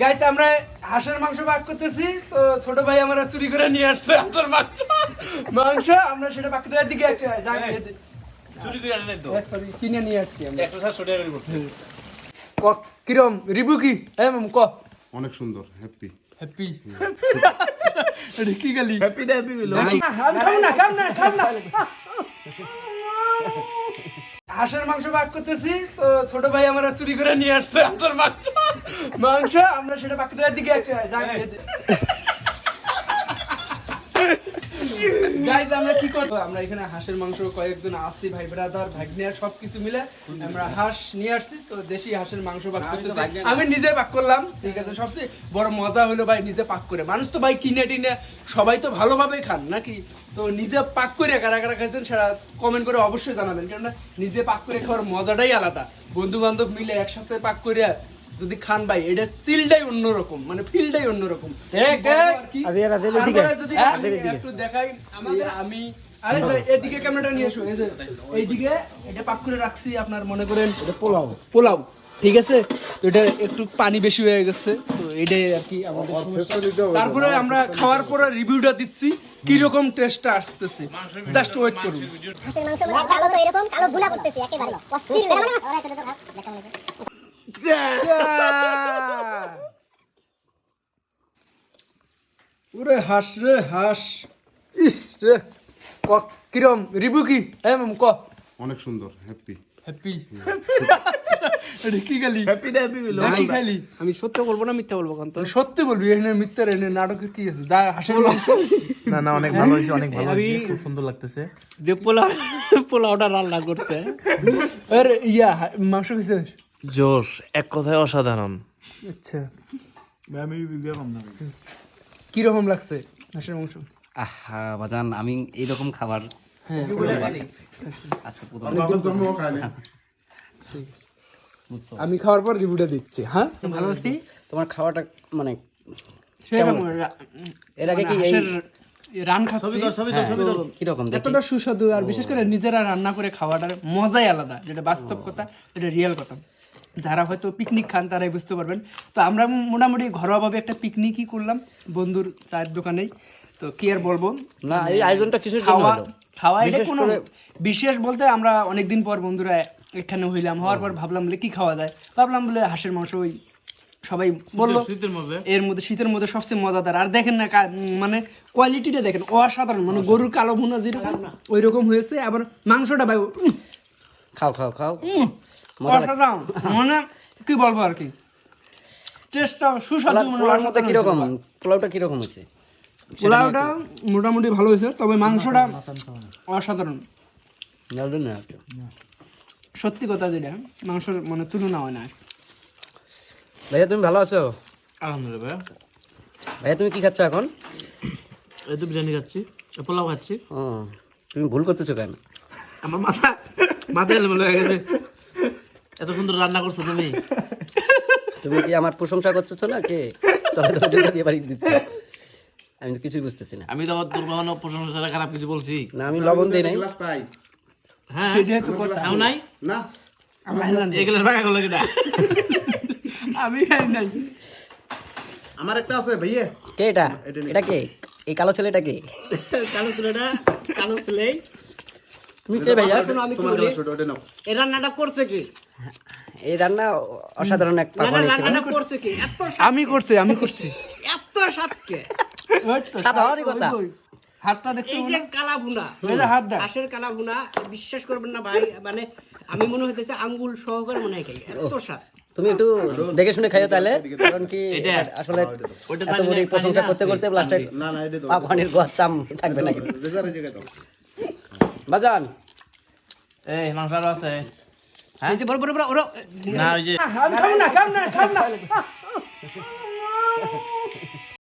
Guys আমরা হাঁসের মাংস ভাগ করতেছি তো ছোট ভাই আমরা চুরি করে নিয়ে আসছে হাঁসের মাংস। মাংস আমরা সেটা বাকি দেওয়ার দিকে চুরি করে তো? কিনে নিয়ে আসছি আমরা। একশো কিরম? রিভিউ কি? হ্যাঁ ক? অনেক সুন্দর হ্যাপি হ্যাপি এটা কি গালি? হ্যাপি না হ্যাপি খাম না খাম না খাম না। হাঁসের মাংস ভাগ করতেছি তো ছোট ভাই আমরা চুরি করে নিয়ে আসছে হাঁসের মাংস। মাংস আমরা সেটা দেওয়ার দিকে গাইজ আমরা কি করব? আমরা এখানে হাঁসের মাংস কয়েকজন আসছি ভাই ব্রাদার ভাগ্নিয়া সবকিছু মিলে আমরা হাঁস নিয়ে আসছি। তো দেশি হাঁসের মাংস পাক করতেছি। আমি নিজে পাক করলাম ঠিক আছে? সবচেয়ে বড় মজা হলো ভাই নিজে পাক করে। মানুষ তো ভাই কিনে টিনে সবাই তো ভালোভাবে খান নাকি? তো নিজে পাক করে কারা কারা খাইছেন সেটা কমেন্ট করে অবশ্যই জানাবেন। কেননা নিজে পাক করে খাওয়ার মজাটাই আলাদা। বন্ধু বান্ধব মিলে একসাথে পাক করে যদি খান ভাই এটা সিলটাই অন্যরকম মানে ফিলটাই অন্যরকম। যদি একটু দেখাই এই আমি আরে এদিকে ক্যামেরাটা নিয়ে এসো এই এইদিকে এটা পাক করে রাখছি আপনার মনে করেন পোলাও। পোলাও ঠিক আছে? তো এটা একটু পানি বেশি হয়ে গেছে তো এটাই আর কি তারপরে আমরা খাওয়ার পরে রিভিউটা দিচ্ছি কি রকম টেস্টটা আসতেছে। জাস্ট ওয়েট করুন। মাংস কালো তো এরকম কালো গুলা করতেছে একেবারে অস্থির লাগে। ওরা একটু দেখো, দেখা মনে হচ্ছে। ওরে হাস রে হাস। ইস রে। ক কিরম? রিভিউ কি? হ্যাঁ ক। অনেক সুন্দর হ্যাপি হ্যাপি কি হ্যাপি না হ্যাপি মিলো কি খালি। আমি সত্য বলব না মিথ্যা বলব কান্ত। সত্যি বলবি এখানে এনে নাটকের কি আছে? যা না না অনেক ভালো হয়েছে অনেক ভালো হয়েছে খুব সুন্দর লাগতেছে। যে পোলাও পোলাওটা রান্না করছে। আরে ইয়া মাংস খেয়েছে? জোশ এক কথায় অসাধারণ। আচ্ছা। আমি না কি রকম লাগছে হাঁসের মাংস? আহা বাজান আমি এইরকম খাবার হ্যাঁ। আজকে প্রথম জন্মও খায়নি আমি খাওয়ার পর রিভিউটা দিচ্ছি হ্যাঁ? ভালো আছি তোমার খাওয়াটা মানে এর আগে কি এই রান খাচ্ছি? ছবি তো ছবি তো কীরকম এতটা সুস্বাদু আর বিশেষ করে নিজেরা রান্না করে খাওয়াটার মজাই আলাদা যেটা বাস্তব কথা এটা রিয়েল কথা। যারা হয়তো পিকনিক খান তারাই বুঝতে পারবেন। তো আমরা মোটামুটি ঘরোয়াভাবে একটা পিকনিকই করলাম বন্ধুর চায়ের দোকানেই। তো কি আর বলব? না এই আয়োজনটা কিসের জন্য খাওয়া হলো? খাওয়া এটা কোনো বিশেষ বলতে আমরা অনেকদিন পর বন্ধুরা এখানে হইলাম। হওয়ার পর ভাবলাম বলে কি খাওয়া যায়? ভাবলাম বলে হাঁসের মাংস ওই সবাই বলল শীতের মধ্যে? এর মধ্যে শীতের মধ্যে সবচেয়ে মজাদার। আর দেখেন না মানে কোয়ালিটিটা দেখেন অসাধারণ। মানে গরুর কালো ভুনা যেরকম ওই রকম হয়েছে আবার মাংসটা ভাই খাও খাও খাও। অসাধারণ মানে কি বলব আর কি? টেস্টটা সুস্বাদু মানে পোলাওর মধ্যে কীরকম? পোলাওটা কীরকম হয়েছে? পোলাওটা মোটামুটি ভালো হয়েছে তবে মাংসটা অসাধারণ। সত্যি কথা যেটা মাংসের মানে তুলনা হয় না। ভাইয়া তুমি ভালো আছো? আলহামদুলিল্লাহ ভাইয়া। ভাইয়া তুমি কি খাচ্ছ এখন? এই তো বিরিয়ানি খাচ্ছি পোলাও খাচ্ছি। ও তুমি ভুল করতেছো কেন? আমার মাথা মাথা এলোমেলো হয়ে গেছে। এত সুন্দর রান্না করছ তুমি। তুমি কি আমার প্রশংসা করতেছো না কে? তবে তো দুটো দিয়ে বাড়ি দিচ্ছ। আমি তো কিছুই বুঝতেছি না। আমি তো আবার তোর বাবানো প্রশংসা ছাড়া খারাপ কিছু বলছি। না আমি লবণ দিই নাই। হ্যাঁ সেটাই তো কথা খাও নাই। না। এগুলো ভাগা করল কিনা? আমি খাই নাই। আমার একটা আছে ভাইয়া। কে এটা? এটা কে? এই কালো ছেলেটা কে? কালো ছেলেটা কালো ছেলে তুমি কে ভাইয়া আমি তোমার বলি? গ্লাস ওটা ওটা নাও। এই রান্নাটা করছে কি? এই রান্না অসাধারণ এক পাক না, না, বানিয়েছিল রান্নাটা করছে কি? এত আমি করছি আমি করছি। এত কথা। হাতটা দেখতে এই যে কালা হাত কালা বিশ্বাস করবেন না ভাই মানে আমি মনে হইতেছে আঙ্গুল সহকারে মনে হয় খাই। এত স্বাদ। তুমি একটু দেখে শুনে খাইও তাহলে কারণ কি আসলে এত বড় প্রশংসা করতে করতে লাস্টে না না এটা দাও পা পানির গোয়া চাম থাকবে না বাজান এই মাংস আরও আছে এই যে বড় বড় বড় ওরা না ওই যে আমি খাব না খাম না খাম না